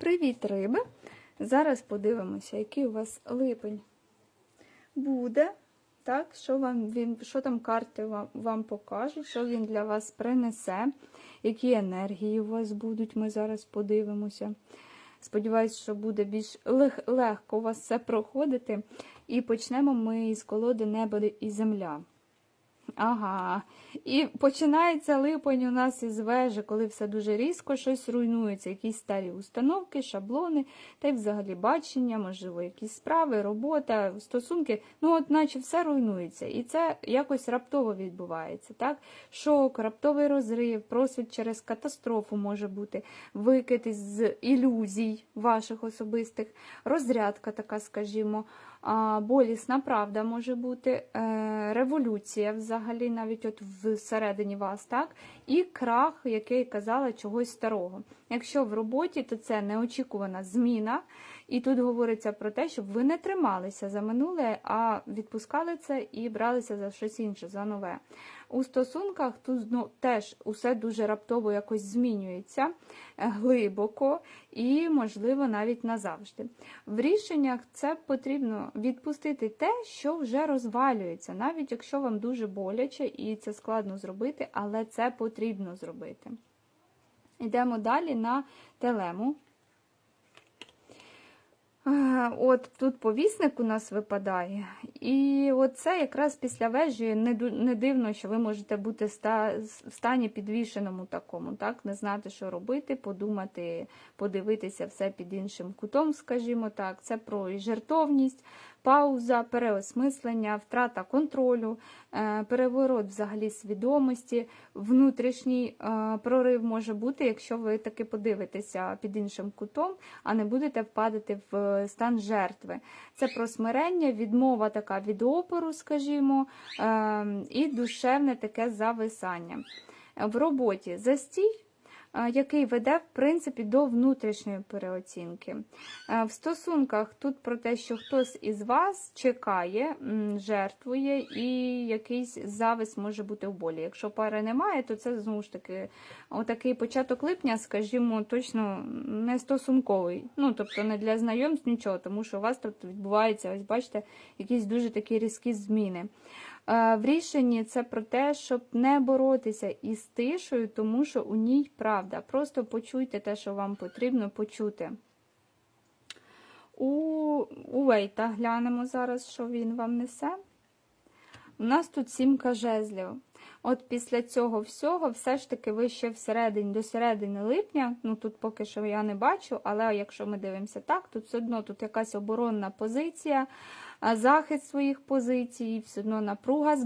Привіт, риби! Зараз подивимося, який у вас липень буде. Так, що вам він, що там карти вам, вам покажуть, що він для вас принесе, які енергії у вас будуть, ми зараз подивимося. Сподіваюсь, що буде більш лег, легко у вас все проходити. І почнемо ми із колоди Небо і земля. Ага. І починається липень у нас із вежі, коли все дуже різко щось руйнується, якісь старі установки, шаблони, та й взагалі бачення, можливо, якісь справи, робота, стосунки. Ну, от наче все руйнується. І це якось раптово відбувається. так? Шок, раптовий розрив, просвіт через катастрофу може бути, викид із ілюзій ваших особистих, розрядка така, скажімо. Болісна правда може бути, е, революція взагалі, навіть от всередині вас, так? І крах, який казала чогось старого. Якщо в роботі, то це неочікувана зміна. І тут говориться про те, щоб ви не трималися за минуле, а відпускали це і бралися за щось інше, за нове. У стосунках тут ну, теж усе дуже раптово якось змінюється е, глибоко і, можливо, навіть назавжди. В рішеннях це потрібно відпустити те, що вже розвалюється, навіть якщо вам дуже боляче і це складно зробити, але це потрібно зробити. Йдемо далі на телему. От тут повісник у нас випадає, і оце це якраз після вежі не, дивно, що ви можете бути в стані підвішеному такому, так, не знати, що робити, подумати, подивитися все під іншим кутом, скажімо так. Це про і жертовність, пауза, переосмислення, втрата контролю, е, переворот взагалі свідомості, внутрішній е, прорив може бути, якщо ви таки подивитеся під іншим кутом, а не будете впадати в стан жертви. Це про смирення, відмова така від опору, скажімо, е, і душевне таке зависання. В роботі застій. Який веде, в принципі, до внутрішньої переоцінки. В стосунках тут про те, що хтось із вас чекає, жертвує, і якийсь завис може бути в болі. Якщо пари немає, то це знову ж таки отакий початок липня, скажімо, точно не стосунковий. Ну, тобто не для знайомств нічого, тому що у вас тут відбуваються, ось бачите, якісь дуже такі різкі зміни. В рішенні це про те, щоб не боротися із тишою, тому що у ній правда. Просто почуйте те, що вам потрібно почути. У, у Вейта глянемо зараз, що він вам несе. У нас тут сімка жезлів. От після цього всього, все ж таки, ви ще всередині, до середини липня, ну тут поки що я не бачу, але якщо ми дивимося так, тут все одно тут якась оборонна позиція, захист своїх позицій, все одно напруга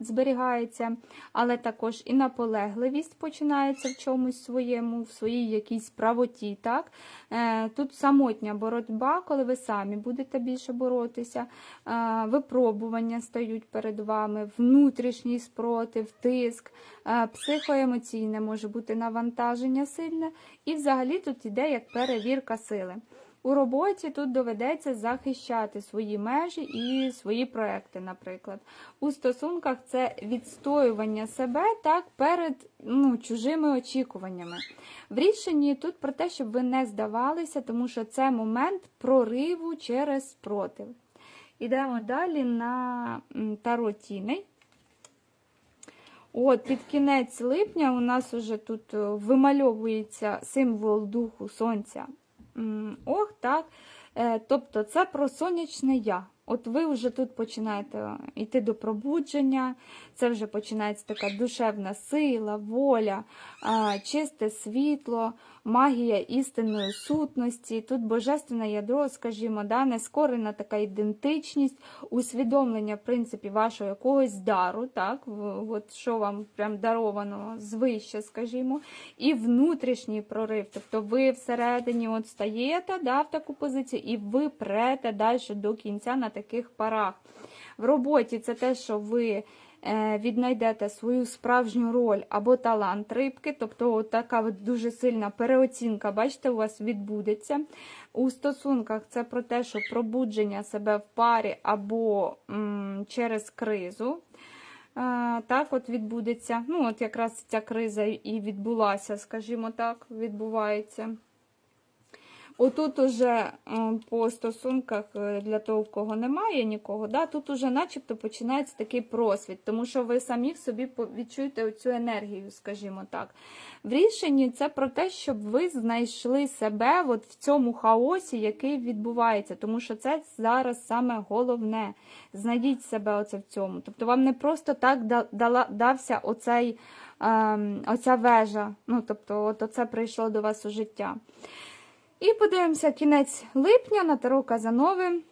зберігається, але також і наполегливість починається в чомусь своєму, в своїй якійсь правоті. Так? Е, Тут самотня боротьба, коли ви самі будете більше боротися, е, випробування стають перед вами, внутрішній спротив, тиск, е, психоемоційне може бути навантаження сильне, і взагалі тут іде як перевірка сили. У роботі тут доведеться захищати свої межі і свої проекти, наприклад. У стосунках це відстоювання себе так перед ну, чужими очікуваннями. В рішенні тут про те, щоб ви не здавалися, тому що це момент прориву через спротив. Ідемо далі на м, таро тіней. От, під кінець липня у нас уже тут е, вимальовується символ духу сонця. Ох, так. Е, Тобто це про сонячне я. От ви вже тут починаєте йти до пробудження, це вже починається така душевна сила, воля, чисте світло, магія істинної сутності. Тут божественне ядро, скажімо, да, нескорена така ідентичність, усвідомлення, в принципі, вашого якогось дару, так, от що вам прям даровано звище, скажімо, і внутрішній прорив. Тобто ви всередині от стаєте да, в таку позицію, і ви прете далі до кінця на таких парах. В роботі це те, що ви е, віднайдете свою справжню роль або талант рибки, тобто така дуже сильна переоцінка, бачите, у вас відбудеться. У стосунках це про те, що пробудження себе в парі або м, через кризу. Е, Так, от відбудеться. Ну, от якраз ця криза і відбулася, скажімо так, відбувається. Отут уже е, по стосунках е, для того, в кого немає нікого, да, тут уже начебто починається такий просвіт, тому що ви самі в собі відчуєте цю енергію, скажімо так. В рішенні це про те, щоб ви знайшли себе от в цьому хаосі, який відбувається, тому що це зараз саме головне. Знайдіть себе оце в цьому. Тобто вам не просто так дала, дався оцей, ем, оця вежа, ну тобто от оце прийшло до вас у життя. І подивимося кінець липня на Таро Казанови.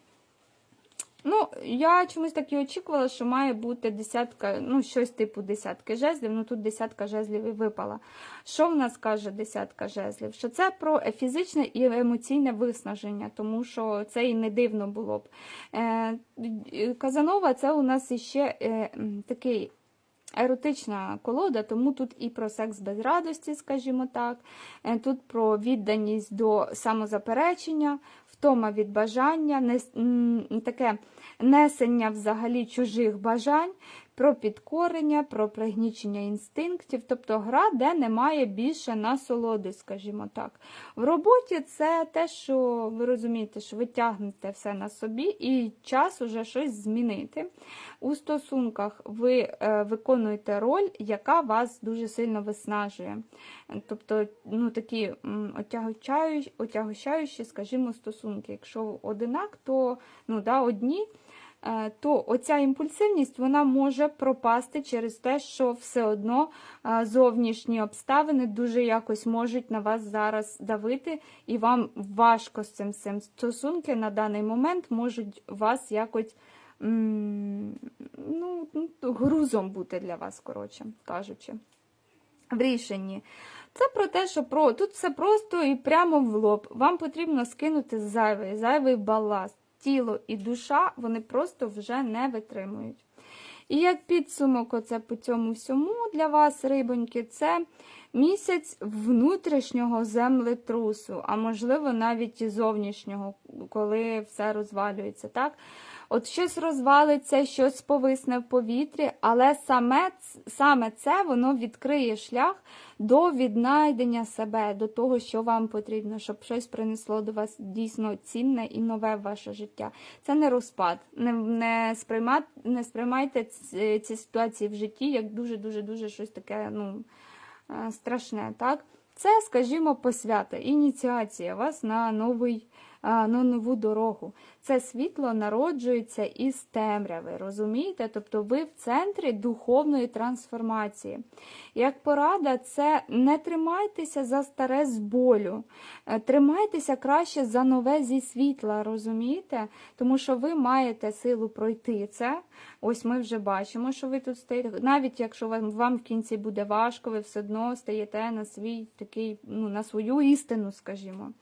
Ну, я чомусь так і очікувала, що має бути десятка, ну, щось типу десятки жезлів. Ну тут десятка жезлів і випала. Що в нас каже десятка жезлів? Що це про фізичне і емоційне виснаження, тому що це і не дивно було б. Е, Казанова це у нас іще е, такий еротична колода, тому тут і про секс без радості, скажімо так, е, тут про відданість до самозаперечення, втома від бажання, не таке несення взагалі чужих бажань, про підкорення, про пригнічення інстинктів, тобто гра, де немає більше насолоди, скажімо так. В роботі це те, що ви розумієте, що ви тягнете все на собі і час уже щось змінити. У стосунках ви е, виконуєте роль, яка вас дуже сильно виснажує. Тобто, ну, такі отягощаючі, скажімо, стосунки. Якщо одинак, то ну, да, одні. Е, То оця імпульсивність вона може пропасти через те, що все одно е, зовнішні обставини дуже якось можуть на вас зараз давити, і вам важко з цим всім. Стосунки на даний момент можуть вас якось ну, грузом бути для вас, коротше кажучи. В рішенні. Це про те, що про тут все просто і прямо в лоб. Вам потрібно скинути зайвий, зайвий баласт. Тіло і душа вони просто вже не витримують. І як підсумок, оце по цьому всьому для вас, рибоньки, це місяць внутрішнього землетрусу, а можливо навіть і зовнішнього, коли все розвалюється. так? От щось розвалиться, щось повисне в повітрі, але саме, саме це воно відкриє шлях до віднайдення себе, до того, що вам потрібно, щоб щось принесло до вас дійсно цінне і нове в ваше життя. Це не розпад. Не, не, сприйма, не сприймайте ці, ці ситуації в житті як дуже-дуже дуже щось таке ну, страшне. так? Це, скажімо, посвята, ініціація вас на новий. На нову дорогу. Це світло народжується із темряви, розумієте? Тобто ви в центрі духовної трансформації. Як порада, це не тримайтеся за старе з болю, е, тримайтеся краще за нове зі світла, розумієте? Тому що ви маєте силу пройти це. Ось ми вже бачимо, що ви тут стоїте. Навіть якщо вам, вам в кінці буде важко, ви все одно стаєте на свій такий, ну, на свою істину, скажімо.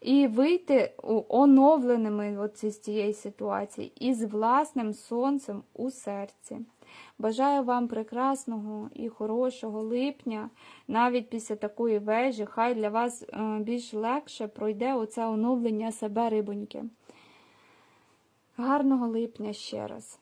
І вийти оновленими от з цієї ситуації і з власним сонцем у серці. Бажаю вам прекрасного і хорошого липня, навіть після такої вежі, хай для вас е, більш легше пройде оце оновлення себе рибоньки. Гарного липня ще раз.